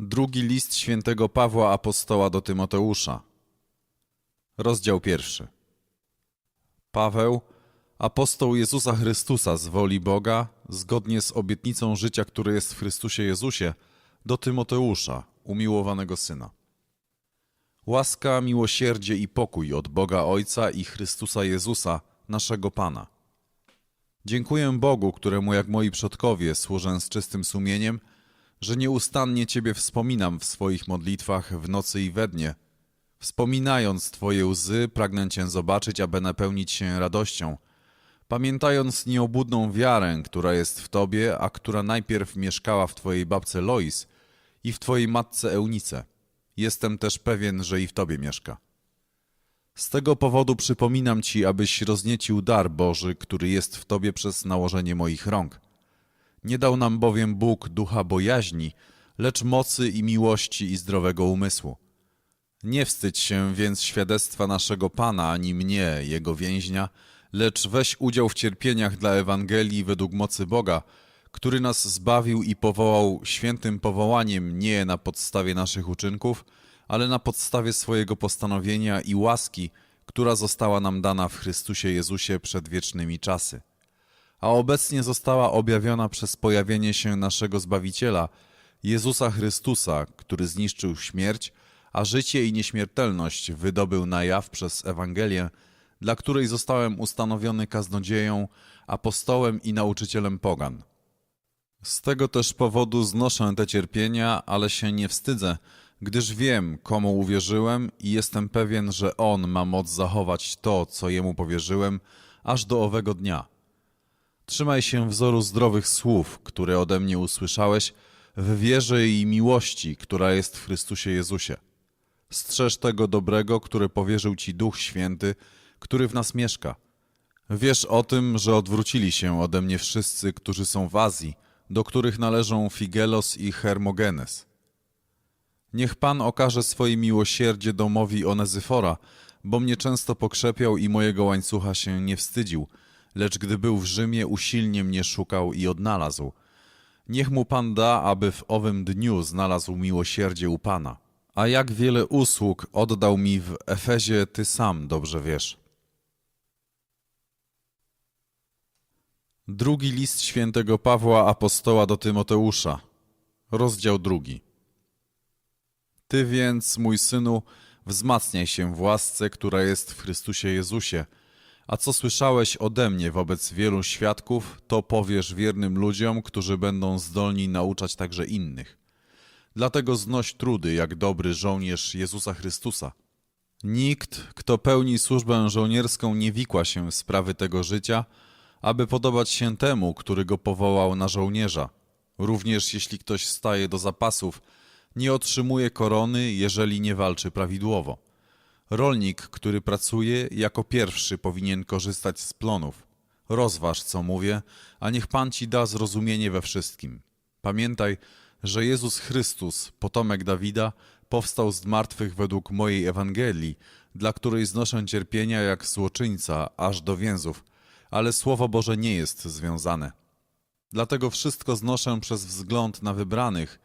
Drugi list świętego Pawła Apostoła do Tymoteusza. Rozdział pierwszy. Paweł, apostoł Jezusa Chrystusa z woli Boga, zgodnie z obietnicą życia, które jest w Chrystusie Jezusie, do Tymoteusza, umiłowanego syna. Łaska, miłosierdzie i pokój od Boga Ojca i Chrystusa Jezusa, naszego Pana. Dziękuję Bogu, któremu jak moi przodkowie służę z czystym sumieniem, że nieustannie Ciebie wspominam w swoich modlitwach w nocy i we dnie. Wspominając Twoje łzy, pragnę Cię zobaczyć, aby napełnić się radością. Pamiętając nieobudną wiarę, która jest w Tobie, a która najpierw mieszkała w Twojej babce Lois i w Twojej matce Eunice. Jestem też pewien, że i w Tobie mieszka. Z tego powodu przypominam Ci, abyś rozniecił dar Boży, który jest w Tobie przez nałożenie moich rąk. Nie dał nam bowiem Bóg ducha bojaźni, lecz mocy i miłości i zdrowego umysłu. Nie wstydź się więc świadectwa naszego Pana, ani mnie, Jego więźnia, lecz weź udział w cierpieniach dla Ewangelii według mocy Boga, który nas zbawił i powołał świętym powołaniem nie na podstawie naszych uczynków, ale na podstawie swojego postanowienia i łaski, która została nam dana w Chrystusie Jezusie przed wiecznymi czasy a obecnie została objawiona przez pojawienie się naszego Zbawiciela, Jezusa Chrystusa, który zniszczył śmierć, a życie i nieśmiertelność wydobył na jaw przez Ewangelię, dla której zostałem ustanowiony kaznodzieją, apostołem i nauczycielem pogan. Z tego też powodu znoszę te cierpienia, ale się nie wstydzę, gdyż wiem, komu uwierzyłem i jestem pewien, że On ma moc zachować to, co Jemu powierzyłem, aż do owego dnia. Trzymaj się wzoru zdrowych słów, które ode mnie usłyszałeś, w wierze i miłości, która jest w Chrystusie Jezusie. Strzeż tego dobrego, które powierzył Ci Duch Święty, który w nas mieszka. Wiesz o tym, że odwrócili się ode mnie wszyscy, którzy są w Azji, do których należą Figelos i Hermogenes. Niech Pan okaże swoje miłosierdzie domowi Onezyfora, bo mnie często pokrzepiał i mojego łańcucha się nie wstydził – lecz gdy był w Rzymie, usilnie mnie szukał i odnalazł. Niech mu Pan da, aby w owym dniu znalazł miłosierdzie u Pana. A jak wiele usług oddał mi w Efezie, Ty sam dobrze wiesz. Drugi list świętego Pawła Apostoła do Tymoteusza, rozdział drugi. Ty więc, mój synu, wzmacniaj się w łasce, która jest w Chrystusie Jezusie – a co słyszałeś ode mnie wobec wielu świadków, to powiesz wiernym ludziom, którzy będą zdolni nauczać także innych. Dlatego znoś trudy, jak dobry żołnierz Jezusa Chrystusa. Nikt, kto pełni służbę żołnierską, nie wikła się w sprawy tego życia, aby podobać się temu, który go powołał na żołnierza. Również jeśli ktoś staje do zapasów, nie otrzymuje korony, jeżeli nie walczy prawidłowo. Rolnik, który pracuje, jako pierwszy powinien korzystać z plonów. Rozważ, co mówię, a niech Pan ci da zrozumienie we wszystkim. Pamiętaj, że Jezus Chrystus, potomek Dawida, powstał z martwych według mojej Ewangelii, dla której znoszę cierpienia jak złoczyńca aż do więzów, ale Słowo Boże nie jest związane. Dlatego wszystko znoszę przez wzgląd na wybranych,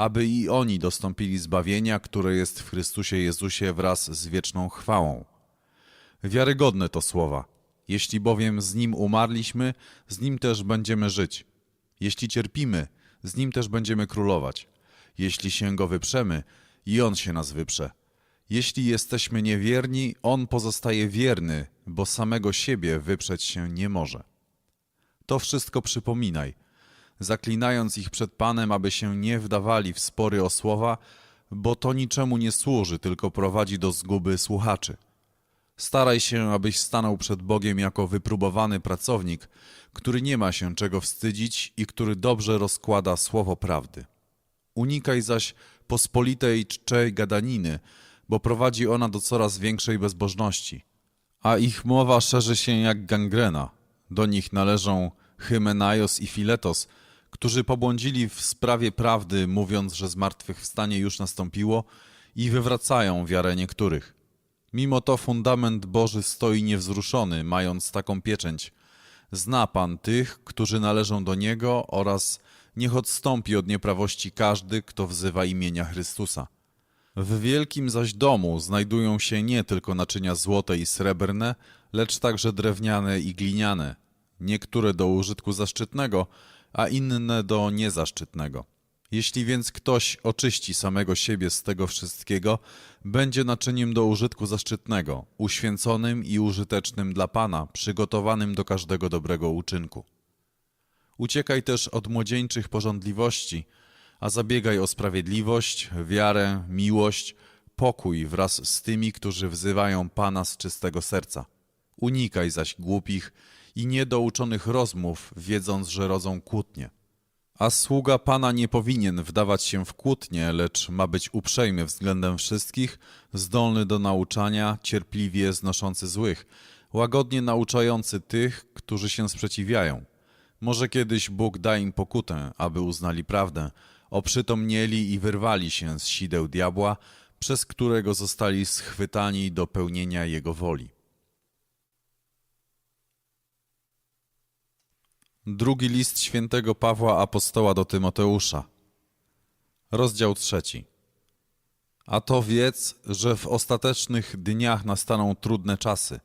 aby i oni dostąpili zbawienia, które jest w Chrystusie Jezusie wraz z wieczną chwałą. Wiarygodne to słowa. Jeśli bowiem z Nim umarliśmy, z Nim też będziemy żyć. Jeśli cierpimy, z Nim też będziemy królować. Jeśli się Go wyprzemy, i On się nas wyprze. Jeśli jesteśmy niewierni, On pozostaje wierny, bo samego siebie wyprzeć się nie może. To wszystko przypominaj – zaklinając ich przed Panem, aby się nie wdawali w spory o słowa, bo to niczemu nie służy, tylko prowadzi do zguby słuchaczy. Staraj się, abyś stanął przed Bogiem jako wypróbowany pracownik, który nie ma się czego wstydzić i który dobrze rozkłada słowo prawdy. Unikaj zaś pospolitej czczej gadaniny, bo prowadzi ona do coraz większej bezbożności, a ich mowa szerzy się jak gangrena. Do nich należą Hymenaios i Filetos, którzy pobłądzili w sprawie prawdy, mówiąc, że zmartwychwstanie już nastąpiło i wywracają wiarę niektórych. Mimo to fundament Boży stoi niewzruszony, mając taką pieczęć. Zna Pan tych, którzy należą do Niego oraz Niech odstąpi od nieprawości każdy, kto wzywa imienia Chrystusa. W wielkim zaś domu znajdują się nie tylko naczynia złote i srebrne, lecz także drewniane i gliniane, niektóre do użytku zaszczytnego, a inne do niezaszczytnego. Jeśli więc ktoś oczyści samego siebie z tego wszystkiego, będzie naczyniem do użytku zaszczytnego, uświęconym i użytecznym dla Pana, przygotowanym do każdego dobrego uczynku. Uciekaj też od młodzieńczych porządliwości, a zabiegaj o sprawiedliwość, wiarę, miłość, pokój wraz z tymi, którzy wzywają Pana z czystego serca. Unikaj zaś głupich i niedouczonych rozmów, wiedząc, że rodzą kłótnie. A sługa Pana nie powinien wdawać się w kłótnie, lecz ma być uprzejmy względem wszystkich, zdolny do nauczania, cierpliwie znoszący złych, łagodnie nauczający tych, którzy się sprzeciwiają. Może kiedyś Bóg da im pokutę, aby uznali prawdę, oprzytomnieli i wyrwali się z sideł diabła, przez którego zostali schwytani do pełnienia Jego woli. Drugi list świętego Pawła Apostoła do Tymoteusza. Rozdział trzeci. A to wiedz, że w ostatecznych dniach nastaną trudne czasy.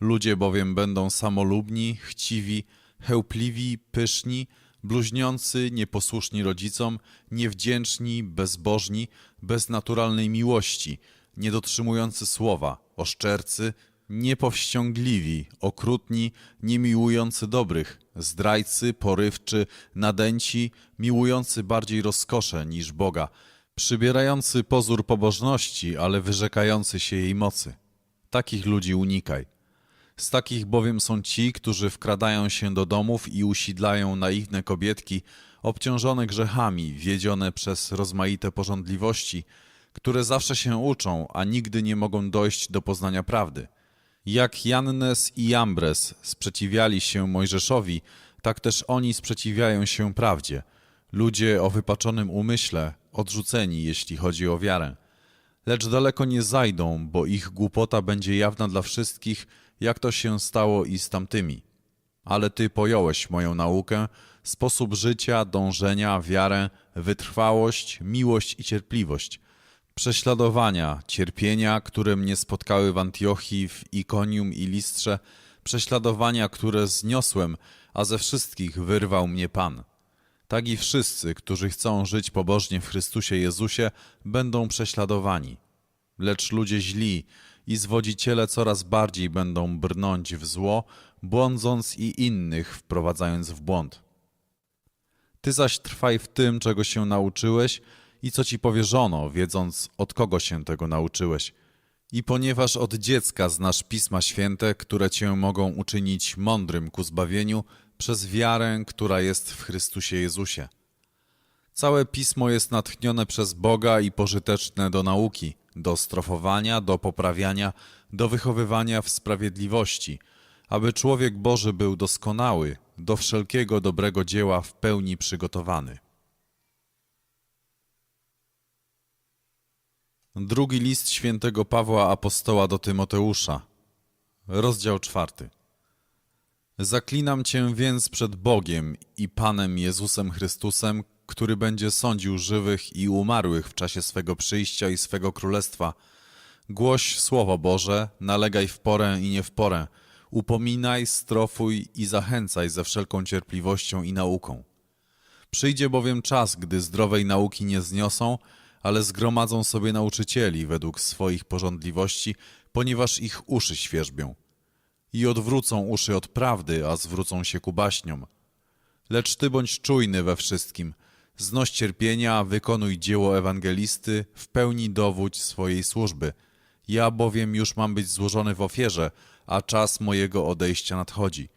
Ludzie bowiem będą samolubni, chciwi, chełpliwi, pyszni, bluźniący, nieposłuszni rodzicom, niewdzięczni, bezbożni, bez naturalnej miłości, niedotrzymujący słowa, oszczercy, niepowściągliwi, okrutni, niemiłujący dobrych, zdrajcy, porywczy, nadęci, miłujący bardziej rozkosze niż Boga, przybierający pozór pobożności, ale wyrzekający się jej mocy. Takich ludzi unikaj. Z takich bowiem są ci, którzy wkradają się do domów i usidlają naiwne kobietki, obciążone grzechami, wiedzione przez rozmaite porządliwości, które zawsze się uczą, a nigdy nie mogą dojść do poznania prawdy. Jak Jannes i Jambres sprzeciwiali się Mojżeszowi, tak też oni sprzeciwiają się prawdzie. Ludzie o wypaczonym umyśle, odrzuceni, jeśli chodzi o wiarę. Lecz daleko nie zajdą, bo ich głupota będzie jawna dla wszystkich, jak to się stało i z tamtymi. Ale ty pojąłeś moją naukę, sposób życia, dążenia, wiarę, wytrwałość, miłość i cierpliwość, prześladowania, cierpienia, które mnie spotkały w Antiochii, w Ikonium i Listrze, prześladowania, które zniosłem, a ze wszystkich wyrwał mnie Pan. Tak i wszyscy, którzy chcą żyć pobożnie w Chrystusie Jezusie, będą prześladowani. Lecz ludzie źli i zwodziciele coraz bardziej będą brnąć w zło, błądząc i innych wprowadzając w błąd. Ty zaś trwaj w tym, czego się nauczyłeś i co ci powierzono, wiedząc od kogo się tego nauczyłeś. I ponieważ od dziecka znasz Pisma Święte, które cię mogą uczynić mądrym ku zbawieniu przez wiarę, która jest w Chrystusie Jezusie. Całe Pismo jest natchnione przez Boga i pożyteczne do nauki, do strofowania, do poprawiania, do wychowywania w sprawiedliwości, aby człowiek Boży był doskonały, do wszelkiego dobrego dzieła w pełni przygotowany. Drugi list świętego Pawła Apostoła do Tymoteusza, rozdział czwarty. Zaklinam cię więc przed Bogiem i Panem Jezusem Chrystusem, który będzie sądził żywych i umarłych w czasie swego przyjścia i swego królestwa. Głoś Słowo Boże, nalegaj w porę i nie w porę, upominaj, strofuj i zachęcaj ze wszelką cierpliwością i nauką. Przyjdzie bowiem czas, gdy zdrowej nauki nie zniosą, ale zgromadzą sobie nauczycieli według swoich porządliwości, ponieważ ich uszy świerzbią. I odwrócą uszy od prawdy, a zwrócą się ku baśniom. Lecz ty bądź czujny we wszystkim, znoś cierpienia, wykonuj dzieło ewangelisty, w pełni dowódź swojej służby. Ja bowiem już mam być złożony w ofierze, a czas mojego odejścia nadchodzi.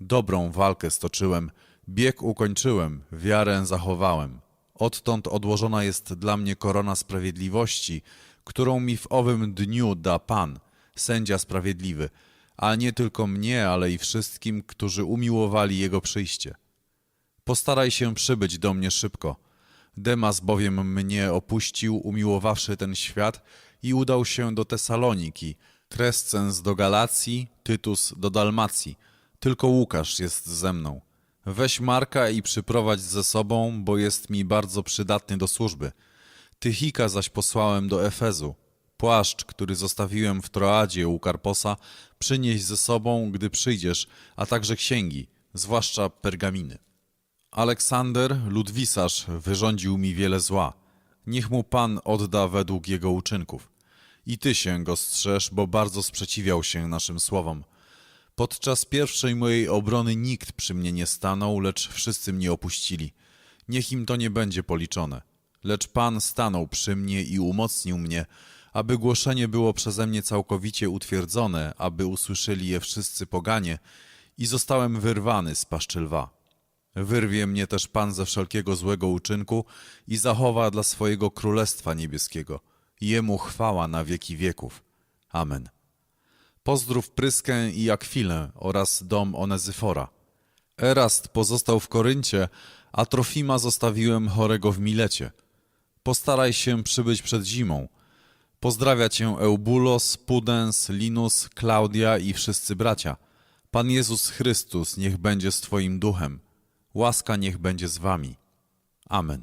Dobrą walkę stoczyłem, bieg ukończyłem, wiarę zachowałem. Odtąd odłożona jest dla mnie korona sprawiedliwości, którą mi w owym dniu da Pan, sędzia sprawiedliwy, a nie tylko mnie, ale i wszystkim, którzy umiłowali Jego przyjście. Postaraj się przybyć do mnie szybko. Demas bowiem mnie opuścił, umiłowawszy ten świat i udał się do Tesaloniki, Trescens do Galacji, Tytus do Dalmacji. Tylko Łukasz jest ze mną. Weź Marka i przyprowadź ze sobą, bo jest mi bardzo przydatny do służby. Tychika zaś posłałem do Efezu. Płaszcz, który zostawiłem w Troadzie u Karposa, przynieś ze sobą, gdy przyjdziesz, a także księgi, zwłaszcza pergaminy. Aleksander, ludwisarz, wyrządził mi wiele zła. Niech mu Pan odda według jego uczynków. I ty się go strzeż, bo bardzo sprzeciwiał się naszym słowom. Podczas pierwszej mojej obrony nikt przy mnie nie stanął, lecz wszyscy mnie opuścili. Niech im to nie będzie policzone. Lecz Pan stanął przy mnie i umocnił mnie, aby głoszenie było przeze mnie całkowicie utwierdzone, aby usłyszeli je wszyscy poganie i zostałem wyrwany z paszczy lwa. Wyrwie mnie też Pan ze wszelkiego złego uczynku i zachowa dla swojego Królestwa Niebieskiego. Jemu chwała na wieki wieków. Amen. Pozdrów Pryskę i Akwilę oraz dom Onezyfora. Erast pozostał w Koryncie, a Trofima zostawiłem chorego w Milecie. Postaraj się przybyć przed zimą. Pozdrawia cię Eubulos, Pudens, Linus, Klaudia i wszyscy bracia. Pan Jezus Chrystus niech będzie z twoim duchem. Łaska niech będzie z wami. Amen.